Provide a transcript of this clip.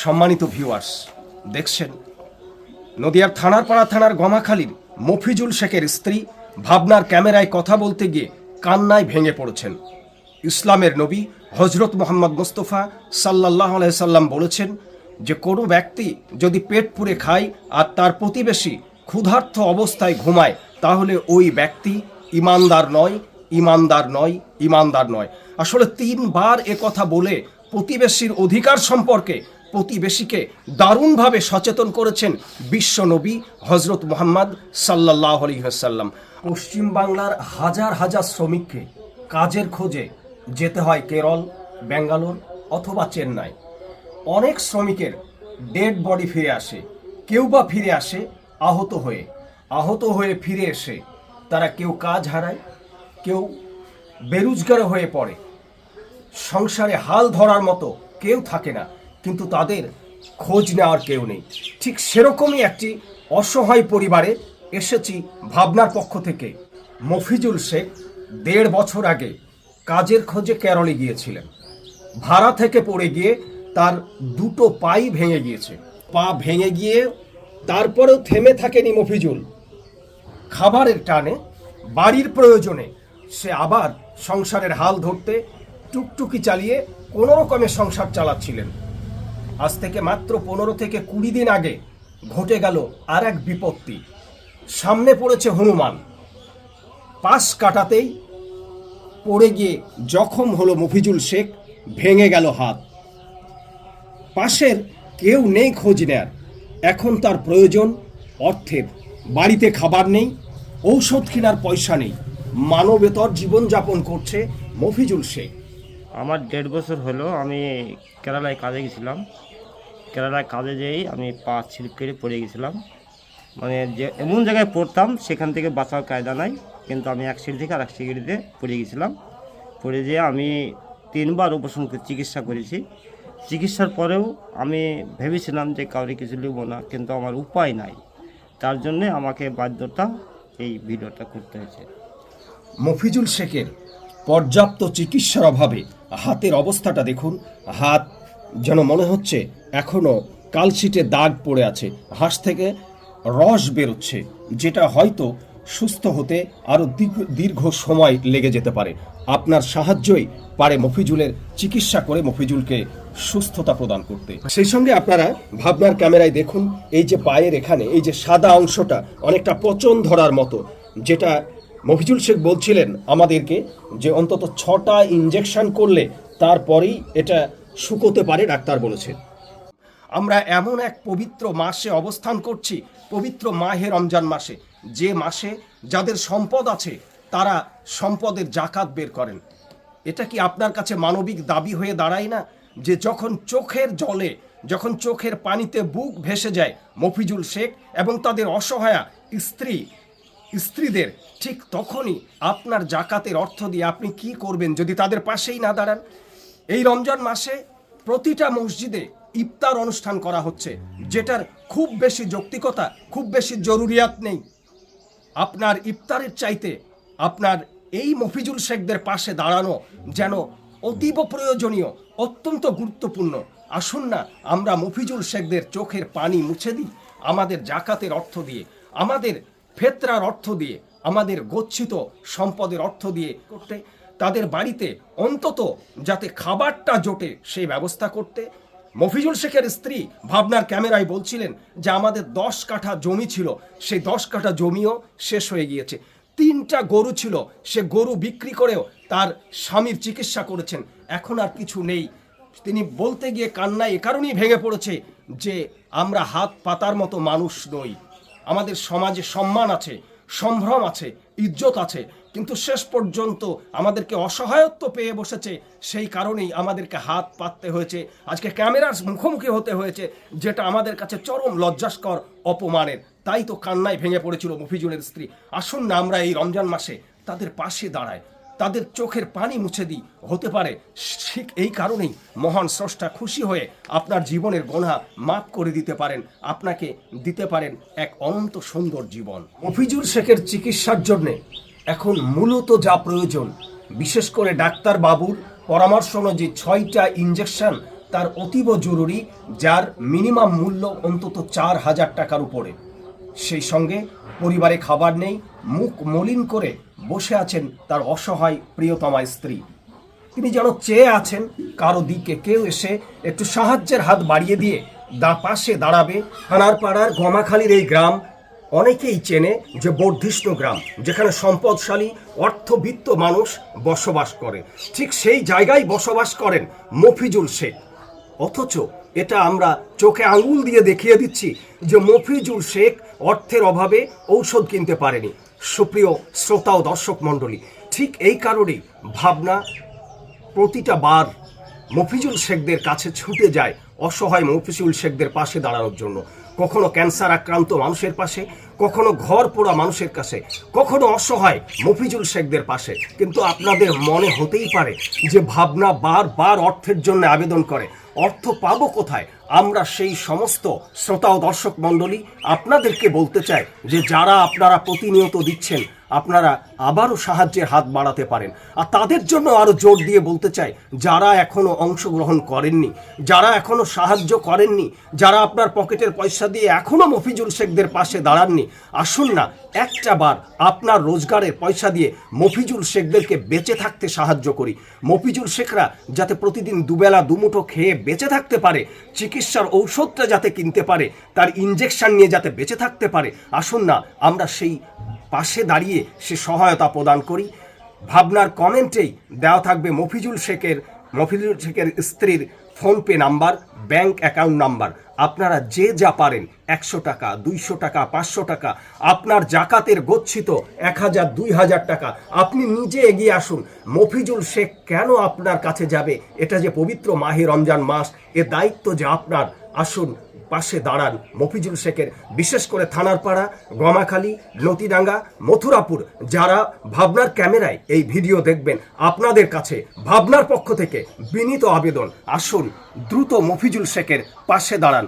সম্মানিত ভিউয়ার্স দেখছেন? নদিয়ার থানার পাড়া থানার গমাখালীর মফিজুল শেখের স্ত্রী ভাবনার ক্যামেরায় কথা বলতে গিয়ে কান্নায় ভেঙে পড়েছেন। ইসলামের নবী হজরত মোহাম্মদ মুস্তফা সাল্লাহ সাল্লাম বলেছেন যে কোনো ব্যক্তি যদি পেট পুড়ে খায় আর তার প্রতিবেশী ক্ষুধার্ত অবস্থায় ঘুমায়, তাহলে ওই ব্যক্তি ইমানদার নয় ইমানদার নয় ইমানদার নয়। আসলে তিনবার এ কথা বলে প্রতিবেশীর অধিকার সম্পর্কে প্রতিবেশীকে দারুণভাবে সচেতন করেছেন বিশ্বনবী হজরত মোহাম্মদ সাল্লাহ আলহিহাসাল্লাম পশ্চিমবাংলার হাজার হাজার শ্রমিককে কাজের খোঁজে যেতে হয় কেরল, ব্যাঙ্গালোর অথবা চেন্নাই। অনেক শ্রমিকের ডেড বডি ফিরে আসে। কেউ বা ফিরে আসে আহত হয়ে। আহত হয়ে ফিরে এসে তারা কেউ কাজ হারায়, কেউ বেরোজগার হয়ে পড়ে। সংসারে হাল ধরার মতো কেউ থাকে না, কিন্তু তাদের খোঁজ নেওয়ার কেউ নেই। ঠিক সেরকমই একটি অসহায় পরিবারে এসেছি ভাবনার পক্ষ থেকে। মফিজুল শেখ দেড় বছর আগে কাজের খোঁজে কেরলে গিয়েছিলেন। ভাড়া থেকে পড়ে গিয়ে দুটো পাই ভেঙে গিয়েছে। পা ভেঙে গিয়ে তারপরেও থেমে থাকেনি মফিজুল। খাবারের টানে, বাড়ির প্রয়োজনে সে আবার সংসারের হাল ধরতে টুকটুকি চালিয়ে কোনো রকমে সংসার চালাচ্ছিলেন। আজ থেকে মাত্র পনেরো থেকে কুড়ি দিন আগে ঘটে গেল আর এক বিপত্তি। সামনে পড়েছে হনুমান। পাশ কাটাতেই পড়ে গিয়ে জখম হলো মফিজুল শেখ, ভেঙে গেল হাত। পাশের কেউ নেই খোঁজ নেয়ার। এখন তার প্রয়োজন অর্থের। বাড়িতে খাবার নেই, ঔষধ কেনার পয়সা নেই। মানবেতর জীবনযাপন করছে মফিজুল শেখ। আমার দেড় বছর হলো আমি কেরালায় কাজে গেছিলাম। কেরালায় কাজে যেয়েই আমি পা ছিপ করে পড়ে গেছিলাম। মানে যে এমন জায়গায় পড়তাম, সেখান থেকে বাঁচার কায়দা নাই। কিন্তু আমি এক সিঁড়ি থেকে আর এক সিঁড়িতে পড়ে গেছিলাম। পড়ে যেয়ে আমি তিনবার উপশম চিকিৎসা করেছি। চিকিৎসার পরেও আমি ভেবেছিলাম যে কাউরে কিছু নেব না, কিন্তু আমার উপায় নাই। তার জন্যে আমাকে বাধ্যতা এই ভিডিওটা করতে হয়েছে। মফিজুল শেখের পর্যাপ্ত চিকিৎসার অভাবে হাতের অবস্থাটা দেখুন, হাত যেন মনে হচ্ছে এখনও কালশিটে দাগ পড়ে আছে, হাঁস থেকে রস বেরোচ্ছে, যেটা হয়তো সুস্থ হতে আরও দীর্ঘ সময় লেগে যেতে পারে। আপনার সাহায্যই পারে মফিজুলের চিকিৎসা করে মফিজুলকে সুস্থতা প্রদান করতে। সেই সঙ্গে আপনারা ভাবনার ক্যামেরায় দেখুন, এই যে পায়ের এখানে, এই যে সাদা অংশটা অনেকটা পচন ধরার মতো, যেটা মফিজুল শেখ বলছিলেন আমাদেরকে যে অন্তত ছটা ইঞ্জেকশন করলে তারপরেই এটা শুকোতে পারে, ডাক্তার বলেছেন। আমরা এমন এক পবিত্র মাসে অবস্থান করছি, পবিত্র মাহে রমজান মাসে। যে মাসে যাদের সম্পদ আছে তারা সম্পদের জাকাত বের করেন। এটা কি আপনার কাছে মানবিক দাবি হয়ে দাঁড়ায় না যে যখন চোখের জলে, যখন চোখের পানিতে বুক ভেসে যায় মফিজুল শেখ এবং তাদের অসহায়া স্ত্রী, স্ত্রীদের, ঠিক তখনই আপনার জাকাতের অর্থ দিয়ে আপনি কি করবেন যদি তাদের পাশেই না দাঁড়ান? এই রমজান মাসে প্রতিটা মসজিদে ইফতার অনুষ্ঠান করা হচ্ছে, যেটার খুব বেশি যৌক্তিকতা, খুব বেশি জরুরিয়াত নেই। আপনার ইফতারের চাইতে আপনার এই মফিজুল শেখদের পাশে দাঁড়ানো যেন অতীব প্রয়োজনীয়, অত্যন্ত গুরুত্বপূর্ণ। আসুন না, আমরা মফিজুল শেখদের চোখের পানি মুছে দিই, আমাদের জাকাতের অর্থ দিয়ে, আমাদের ফেতরার অর্থ দিয়ে, আমাদের গচ্ছিত সম্পদের অর্থ দিয়ে করতে, তাদের বাড়িতে অন্তত যাতে খাবারটা জোটে সেই ব্যবস্থা করতে। মফিজুল শেখের স্ত্রী ভাবনার ক্যামেরায় বলছিলেন যে, আমাদের দশ কাঠা জমি ছিল, সেই দশ কাঠা জমিও শেষ হয়ে গিয়েছে। তিনটা গরু ছিল। সে গরু বিক্রি করেও তার স্বামীর চিকিৎসা করেছেন। এখন আর কিছু নেই। তিনি বলতে গিয়ে কান্নায় এ কারণেই ভেঙে পড়েছে যে আমরা হাত পাতার মতো মানুষ নই। আমাদের সমাজে সম্মান আছে, সম্ভ্রম আছে, ইজ্জত আছে। কিন্তু শেষ পর্যন্ত আমাদেরকে অসহায়ত্ব পেয়ে বসেছে। সেই কারণেই আমাদেরকে হাত পাততে হয়েছে। আজকে ক্যামেরার মুখোমুখি হতে হয়েছে, যেটা আমাদের কাছে চরম লজ্জাস্কর, অপমানের। তাই তো কান্নায় ভেঙে পড়েছিল মফিজুলের স্ত্রী। আসুন না আমরা এই রমজান মাসে তাদের পাশে দাঁড়ায় তাদের চোখের পানি মুছে দিই। হতে পারে ঠিক এই কারণেই মহান স্রষ্টা খুশি হয়ে আপনার জীবনের গোনা মাফ করে দিতে পারেন। আপনাকে দিতে পারেন এক অনন্ত সুন্দর জীবন। মফিজুর শেখের চিকিৎসার জন্যে এখন মূলত যা প্রয়োজন, বিশেষ করে ডাক্তার বাবুর পরামর্শ অনুযায়ী ছয়টা ইঞ্জেকশন তার অতীব জরুরি, যার মিনিমাম মূল্য অন্তত চার হাজার টাকার উপরে। সেই সঙ্গে পরিবারে খাবার নেই, মুখ মলিন করে বসে আছেন তার অসহায় প্রিয়তমা স্ত্রী। তিনি যেন চেয়ে আছেন, কারও দিকে কেউ এসে একটু সাহায্যের হাত বাড়িয়ে দিয়ে দা পাশে দাঁড়াবে। হানার পাড়ার গমাখালির এই গ্রাম অনেকেই চেনে যে বর্ধিষ্ণু গ্রাম, যেখানে সম্পদশালী, অর্থবিত্ত মানুষ বসবাস করে। ঠিক সেই জায়গায় বসবাস করেন মফিজুল শেখ। অথচ এটা আমরা চোখে আঙুল দিয়ে দেখিয়ে দিচ্ছি যে মফিজুল শেখ অর্থের অভাবে ঔষধ কিনতে পারেনি। সুপ্রিয় শ্রোতা ও দর্শক মণ্ডলী, ঠিক এই কারণেই ভাবনা প্রতিটা বার মফিজুল শেখদের কাছে ছুটে যায় অসহায় মফিজুল শেখদের পাশে দাঁড়ানোর জন্য। কখনো ক্যান্সার আক্রান্ত মানুষের পাশে, কখনো ঘর পোড়া মানুষের কাছে, কখনো অসহায় মফিজুল শেখদের পাশে। কিন্তু আপনাদের মনে হতেই পারে যে ভাবনা বার বার অর্থের জন্য আবেদন করে। অর্থ পাবো কোথায়? আমরা সেই সমস্ত শ্রোতা ও দর্শক মণ্ডলী আপনাদেরকে বলতে চাই যে যারা আপনারা প্রতিনিয়ত দিচ্ছেন আপনারা আবারও সাহায্যের হাত বাড়াতে পারেন। আর তাদের জন্য আরও জোর দিয়ে বলতে চাই, যারা এখনও অংশগ্রহণ করেননি, যারা এখনও সাহায্য করেননি, যারা আপনার পকেটের পয়সা দিয়ে এখনও মফিজুল শেখদের পাশে দাঁড়াননি, আসুন না একটা বার আপনার রোজগারের পয়সা দিয়ে মফিজুল শেখদেরকে বেঁচে থাকতে সাহায্য করি। মফিজুল শেখরা যাতে প্রতিদিন দুবেলা দুমুঠো খেয়ে বেঁচে থাকতে পারে, চিকিৎসার ঔষধটা যাতে কিনতে পারে, তার ইঞ্জেকশন নিয়ে যাতে বেঁচে থাকতে পারে, আসুন না আমরা সেই পাশে দাঁড়িয়ে সে সহায়তা প্রদান করি। ভাবনার কমেন্টেই দেওয়া থাকবে মফিজুল শেখের মফিজুল শেখের স্ত্রীর PhonePe number, bank account number. আপনারা যে যা পারেন, একশো টাকা, দুইশো টাকা, পাঁচশো টাকা, আপনার জাকাতের গচ্ছিত এক হাজার, দুই হাজার টাকা। আপনি নিজে এগিয়ে আসুন, মফিজুল শেখ কেন আপনার কাছে যাবে? এটা যে পবিত্র মাহে রমজান মাস, এ দায়িত্ব যে আপনার। আসুন পাশে দাঁড়ান মফিজুল শেখের। বিশেষ করে থানার পাড়া, গমাখালী, নতিডাঙ্গা, মথুরাপুর। যারা ভাবনার ক্যামেরায় এই ভিডিও দেখবেন, আপনাদের কাছে ভাবনার পক্ষ থেকে বিনীত আবেদন। আসুন দ্রুত মফিজুল শেখের পাশে দাঁড়ান।